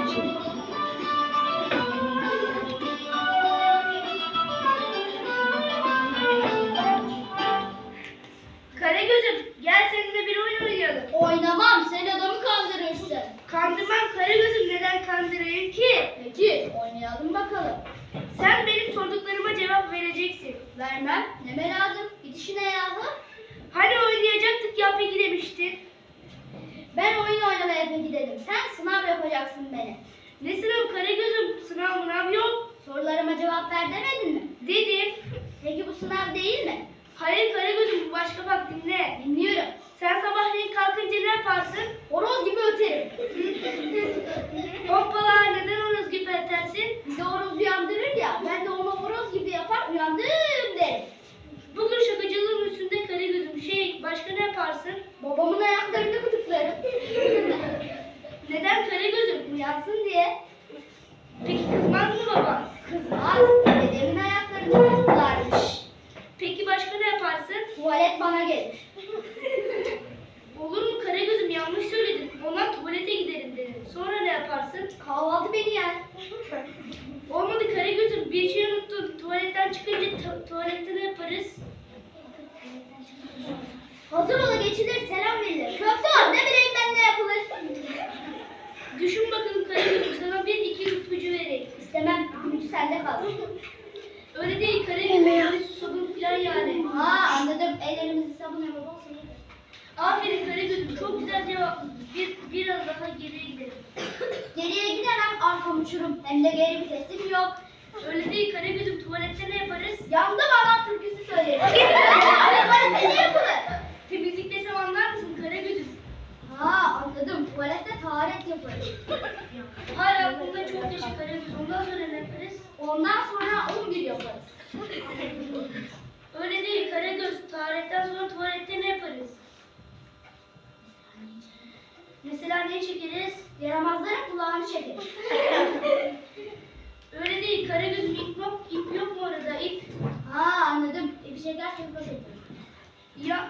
Açayım. Oynamam, sen adamı kandırırsın. Kandırmam Karagöz'üm neden kandırayım ki? Peki, oynayalım bakalım. Sen benim sorduklarıma cevap vereceksin. Vermem, neme lazım? Git işine yahu. Hani oynayacaktık ya peki demiştin. Ben oyun oynamaya peki dedim. Sen sınav yapacaksın beni. Ne sınav Karagöz'üm sınav mınav yok. Sorularıma cevap ver demedin mi? Dedim. Peki bu sınav değil mi? Hayır Karagöz'üm bu başka Babamın ayaklarını gıdıklarım. Neden Karagöz'üm? Uyansın diye. Peki kızmaz mı baban? Kızmaz, dedemin ayaklarını gıdıklarmış. Peki başka ne yaparsın? Tuvalet bana gelir. Olur mu Karagöz'üm yanlış söyledim. Ondan tuvalete giderim dedim. Sonra ne yaparsın? Kahvaltı beni yer. Olmadı Karagöz'üm bir şey unuttun. Tuvaletten çıkınca tu- tuvalette ne yaparız? Hazır ola geçilir, selam verilir. Köfte var, ne bileyim ben ne yapılır. Düşün bakalım Karagöz'üm sana bir iki ipucu vereyim. İstemem, gücü sende kalsın. Öyle değil Karagöz'üm yani susadın filan yani. Ha anladım, ellerimizi sabun yapalım. Aferin Karagöz'üm çok güzel cevap. Bir, biraz daha geriye gidelim. Geriye gidemem, arkam uçurum. Hem de geri vitesim yok. Öyle değil Karagöz'üm tuvalette ne yaparız? Yandım adam türküsü söylerim. Tuvalette ne yapılır? Temizlik desem anlar mısın Karagöz'üm? Ha anladım, taharet yaparız. Hala aklımda çok yaşı Karagöz. Ondan sonra ne yaparız? Ondan sonra 11 yaparız. Öyle değil Karagöz. Tuvaletten sonra tuvalette ne yaparız? Mesela ne çekeriz? Yaramazların kulağını çekeriz. Öyle değil Karagöz'üm ip yok, ip yok mu orada ip? Ha anladım, bir şeyler çekeriz. Ya, yani orayı